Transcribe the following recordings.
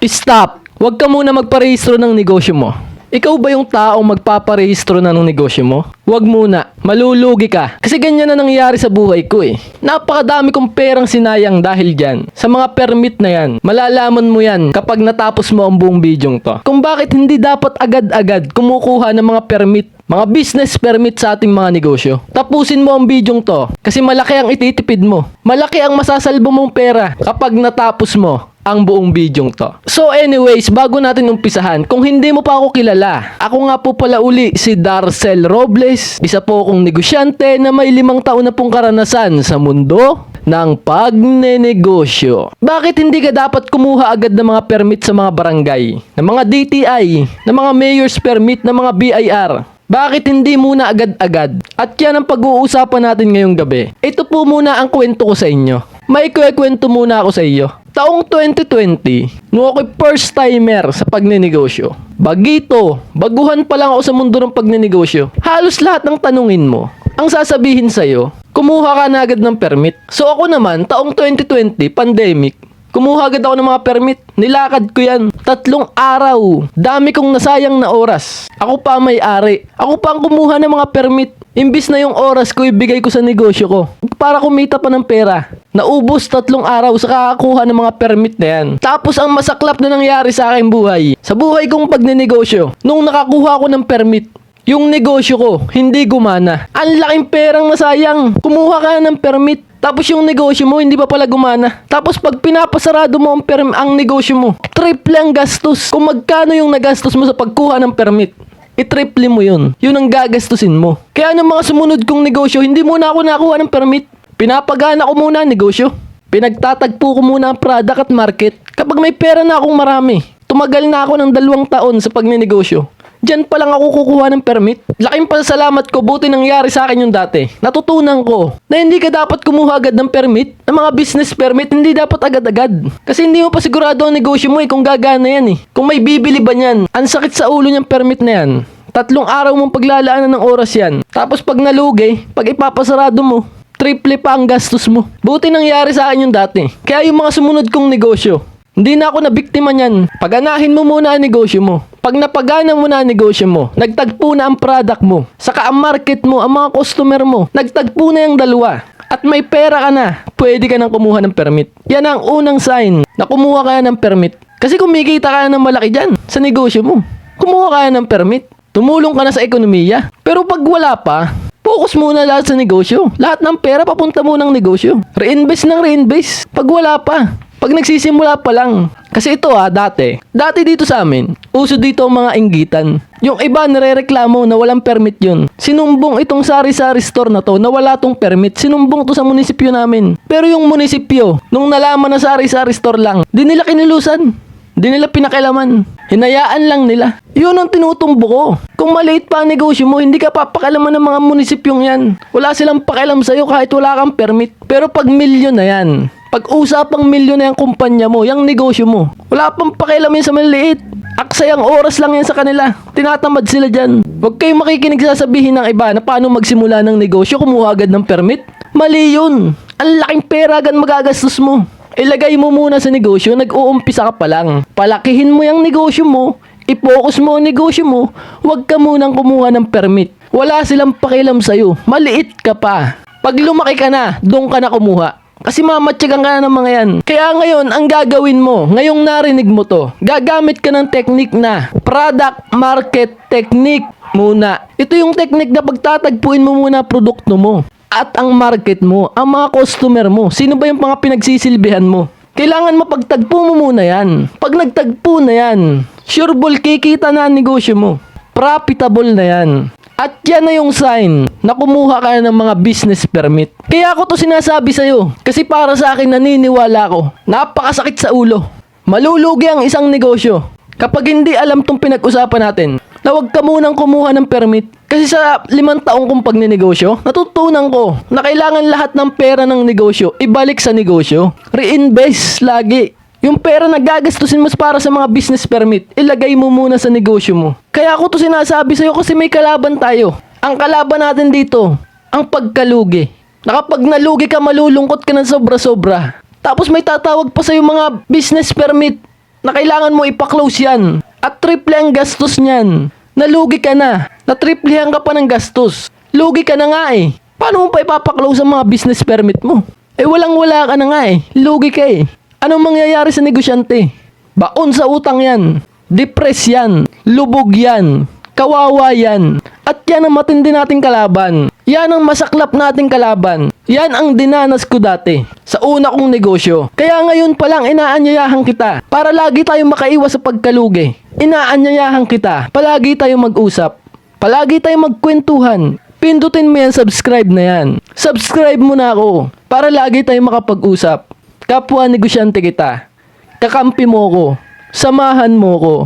Stop! Huwag ka muna magparehistro ng negosyo mo. Ikaw ba yung taong magpaparehistro na ng negosyo mo? Huwag muna. Malulugi ka. Kasi ganyan na nangyayari sa buhay ko eh. Napakadami kong perang sinayang dahil dyan. Sa mga permit na yan. Malalaman mo yan kapag natapos mo ang buong bidyong to. Kung bakit hindi dapat agad-agad kumukuha ng mga permit mga business permit sa ating mga negosyo. Tapusin mo ang bidyong to kasi malaki ang ititipid mo. Malaki ang masasalbo mong pera kapag natapos mo ang buong bidyong to. So anyways, bago natin umpisahan, kung hindi mo pa ako kilala, ako nga po pala uli si Darcel Robles, isa po akong negosyante na may limang taon na pong karanasan sa mundo ng pagnenegosyo. Bakit hindi ka dapat kumuha agad ng mga permit sa mga barangay, ng mga DTI, ng mga mayor's permit, ng mga BIR? Bakit hindi muna agad-agad? At yan ang pag-uusapan natin ngayong gabi. Ito po muna ang kwento ko sa inyo. May kwento muna ako sa iyo. Taong 2020, nung ako'y first timer sa pagnenegosyo. Bagito, baguhan pa lang ako sa mundo ng pagnenegosyo. Halos lahat ng tanungin mo, ang sasabihin sa'yo, kumuha ka na agad ng permit. So ako naman, taong 2020, pandemic, Kumuha agad ako ng mga permit. Nilakad ko yan. Tatlong araw. Dami kong nasayang na oras. Ako pa may-ari. Ako pa ang kumuha ng mga permit. Imbis na yung oras ko ibigay ko sa negosyo ko. Para kumita pa ng pera. Naubos tatlong araw sa kakakuha ng mga permit na yan. Tapos ang masaklap na nangyari sa aking buhay. Sa buhay kong pagnenegosyo. Nung nakakuha ko ng permit, yung negosyo ko, hindi gumana. Ang laking perang nasayang. Kumuha ka ng permit. Tapos yung negosyo mo, hindi pa pala gumana. Tapos pag pinapasarado mo ang, perm- ang negosyo mo, triple ang gastos. Kung magkano yung nagastos mo sa pagkuha ng permit, i-triple mo yun. Yun ang gagastusin mo. Kaya ng mga sumunod kong negosyo, hindi muna ako nakuha ng permit. Pinapagana ko muna ang negosyo. Pinagtatagpo ko muna ang product at market. Kapag may pera na akong marami, tumagal na ako ng dalawang taon sa pagnenegosyo. Diyan pa lang ako kukuha ng permit. Laking pasalamat ko, buti nangyari sa akin yung dati. Natutunan ko na hindi ka dapat kumuha agad ng permit. Ng mga business permit, hindi dapat agad-agad. Kasi hindi mo pa sigurado ang negosyo mo eh kung gagana yan eh. Kung may bibili ba niyan. Ang sakit sa ulo niyang permit na yan. Tatlong araw mong paglalaanan ng oras yan. Tapos pag nalugi, pag ipapasarado mo, triple pa ang gastos mo. Buti nangyari sa akin yung dati. Kaya yung mga sumunod kong negosyo, hindi na ako nabiktima niyan. Paganahin mo muna ang negosyo mo. Pag napagana mo na ang negosyo mo, nagtagpo na ang product mo, saka ang market mo, ang mga customer mo, nagtagpo na yung dalawa. At may pera ka na, pwede ka nang kumuha ng permit. Yan ang unang sign na kumuha ka ng permit. Kasi kumikita ka ng malaki dyan sa negosyo mo. Kumuha ka ng permit. Tumulong ka na sa ekonomiya. Pero pag wala pa, focus muna lahat sa negosyo. Lahat ng pera papunta mo ng negosyo. Reinvest ng reinvest. Pag wala pa, pag nagsisimula pa lang. Kasi ito ah, dati. Dati dito sa amin, uso dito ang mga inggitan. Yung iba nare-reklamo na walang permit yun. Sinumbong itong sari-sari store na to na wala tong permit. Sinumbong to sa munisipyo namin. Pero yung munisipyo, nung nalaman na sari-sari store lang, di nila kinilusan. Di nila pinakilaman. Hinayaan lang nila. Yun ang tinutumbo ko. Kung maliit pa ang negosyo mo, hindi ka papakilaman ng mga munisipyong yan. Wala silang pakialam sa'yo kahit wala kang permit. Pero pag milyon na yan, pag usapang milyon na yung kumpanya mo, yung negosyo mo, wala pang pakialam yan sa maliit. Aksayang oras lang yan sa kanila. Tinatamad sila dyan. Huwag kayong makikinig sa sabihin ng iba na paano magsimula ng negosyo, kumuha agad ng permit. Mali yun. Ang laking pera agad magagastos mo. Ilagay mo muna sa negosyo, nag-uumpisa ka pa lang. Palakihin mo yung negosyo mo, i-focus mo ang negosyo mo, huwag ka munang kumuha ng permit. Wala silang pakialam sa'yo. Maliit ka pa. Pag lumaki ka na, doon ka na kumuha. Kasi mamatyagan ka na ng mga yan. Kaya ngayon, ang gagawin mo, ngayong narinig mo to, gagamit ka ng technique na product market technique muna. Ito yung technique na pagtatagpuin mo muna produkto mo. At ang market mo, ang mga customer mo. Sino ba yung mga pinagsisilbihan mo? Kailangan mapagtagpo mo muna yan. Pag nagtagpo na yan, sure ball kikita na ang negosyo mo. Profitable na yan. At yan na yung sign na kumuha ka ng mga business permit. Kaya ako to sinasabi sa'yo. Kasi para sa akin naniniwala ko. Napakasakit sa ulo. Malulugi ang isang negosyo. Kapag hindi alam tong pinag-usapan natin, na huwag ka munang kumuha ng permit. Kasi sa limang taong kong pagnenegosyo, natutunan ko na kailangan lahat ng pera ng negosyo ibalik sa negosyo. Reinvest lagi. Yung pera na gagastusin mo para sa mga business permit, ilagay mo muna sa negosyo mo. Kaya ako to sinasabi sa'yo kasi may kalaban tayo. Ang kalaban natin dito, ang pagkalugi. Na kapag nalugi ka, malulungkot ka ng sobra-sobra. Tapos may tatawag pa sa'yo mga business permit. na kailangan mo ipa-close yan. At triple ang gastos niyan. Nalugi ka na. Natriplehan ka pa ng gastos. Lugi ka na nga eh. Paano mo pa ipapa-close ang mga business permit mo? Eh walang wala ka na nga eh. Lugi ka eh. Anong mangyayari sa negosyante? Baon sa utang yan. Depress yan. Lubog yan. Kawawa yan. At yan ang matindi nating kalaban. Yan ang masaklap nating kalaban. Yan ang dinanas ko dati sa una kong negosyo. Kaya ngayon pa lang inaanyayahan kita para lagi tayong makaiwas sa pagkalugi. Inaanyayahan kita. Palagi tayong mag-usap. Palagi tayong magkwentuhan. Pindutin mo yan, subscribe na yan. Subscribe mo na ako para lagi tayong makapag-usap. Kapwa negosyante kita. Kakampi mo ko. Samahan mo ko.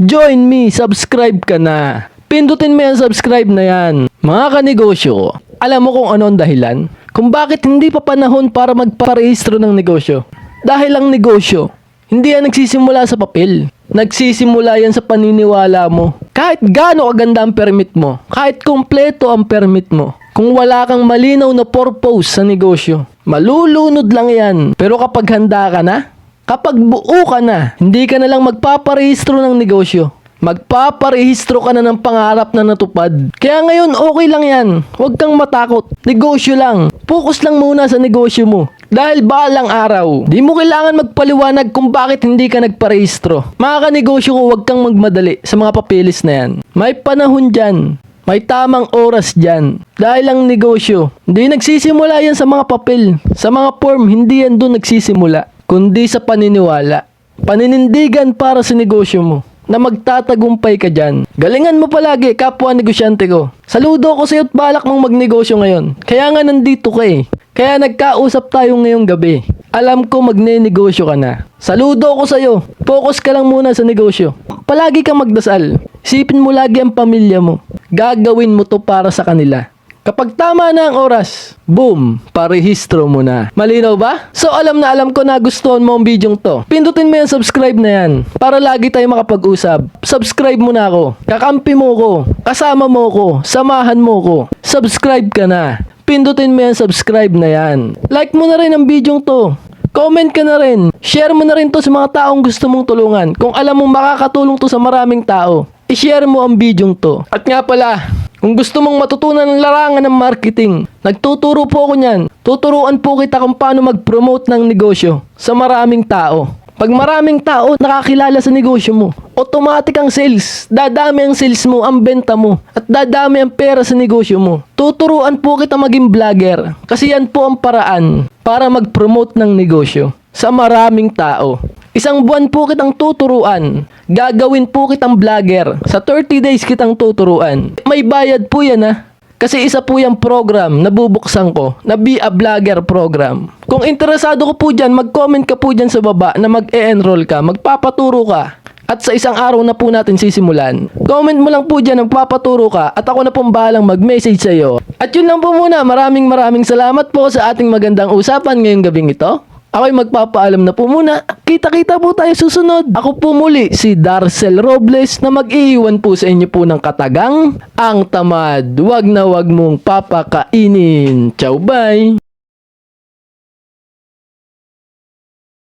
Join me, subscribe ka na. Pindutin mo yan, subscribe na yan. Mga kanegosyo, alam mo kung ano ang dahilan? Kung bakit hindi pa panahon para magparehistro ng negosyo? Dahil ang negosyo, hindi yan nagsisimula sa papel. Nagsisimula yan sa paniniwala mo. Kahit gaano kaganda ang permit mo, kahit kompleto ang permit mo, kung wala kang malinaw na purpose sa negosyo, malulunod lang yan. Pero kapag handa ka na, kapag buo ka na, hindi ka na lang magpaparehistro ng negosyo. Magpaparehistro ka na ng pangarap na natupad. Kaya ngayon, okay lang yan. Huwag kang matakot. Negosyo lang. Focus lang muna sa negosyo mo. Dahil balang araw, di mo kailangan magpaliwanag kung bakit hindi ka nagparehistro. Mga kanegosyo ko, huwag kang magmadali sa mga papeles na yan. May panahon dyan. May tamang oras dyan. Dahil ang negosyo, hindi nagsisimula yan sa mga papel. Sa mga form, hindi yan doon nagsisimula. Kundi sa paniniwala. Paninindigan para sa negosyo mo na magtatagumpay ka dyan. Galingan mo palagi, kapwa negosyante ko. Saludo ko sa'yo at balak mong magnegosyo ngayon. Kaya nga nandito ka eh. Kaya nagkausap tayo ngayong gabi. Alam ko magne-negosyo ka na. Saludo ko sa'yo. Focus ka lang muna sa negosyo. Palagi kang magdasal. Isipin mo lagi ang pamilya mo. Gagawin mo to para sa kanila. Kapag tama na ang oras, boom, parehistro mo na. Malinaw ba? So alam na alam ko na gustuhan mo ang bidyong to. Pindutin mo yung subscribe na yan para lagi tayo makapag-usap. Subscribe mo na ako. Kakampi mo ko. Kasama mo ko. Samahan mo ko. Subscribe ka na. Pindutin mo yung subscribe na yan. Like mo na rin ang bidyong to. Comment ka na rin. Share mo na rin to sa mga taong gusto mong tulungan. Kung alam mong makakatulong to sa maraming tao, i-share mo ang bidyong to. At nga pala, kung gusto mong matutunan ng larangan ng marketing, nagtuturo po ako niyan. Tuturuan po kita kung paano mag-promote ng negosyo sa maraming tao. Pag maraming tao nakakilala sa negosyo mo, automatic ang sales. Dadami ang sales mo, ang benta mo, at dadami ang pera sa negosyo mo. Tuturuan po kita maging vlogger kasi yan po ang paraan para mag-promote ng negosyo sa maraming tao. Isang buwan po kitang tuturuan. Gagawin po kitang vlogger. Sa 30 days kitang tuturuan. May bayad po yan ha. Kasi isa po yung program na bubuksan ko na Be a Vlogger program. Kung interesado ko po dyan, mag-comment ka po dyan sa baba na mag-e-enroll ka, magpapaturo ka. At sa isang araw na po natin sisimulan. Comment mo lang po dyan, magpapaturo ka at ako na pong bahalang mag-message sa iyo. At yun lang po muna, maraming maraming salamat po sa ating magandang usapan ngayong gabing ito. Ako'y magpapaalam na po muna. Kita-kita po tayo susunod. Ako po muli si Darcel Robles na mag-iiwan po sa inyo po ng katagang ang tamad. Wag na wag mong papakainin. Ciao bye!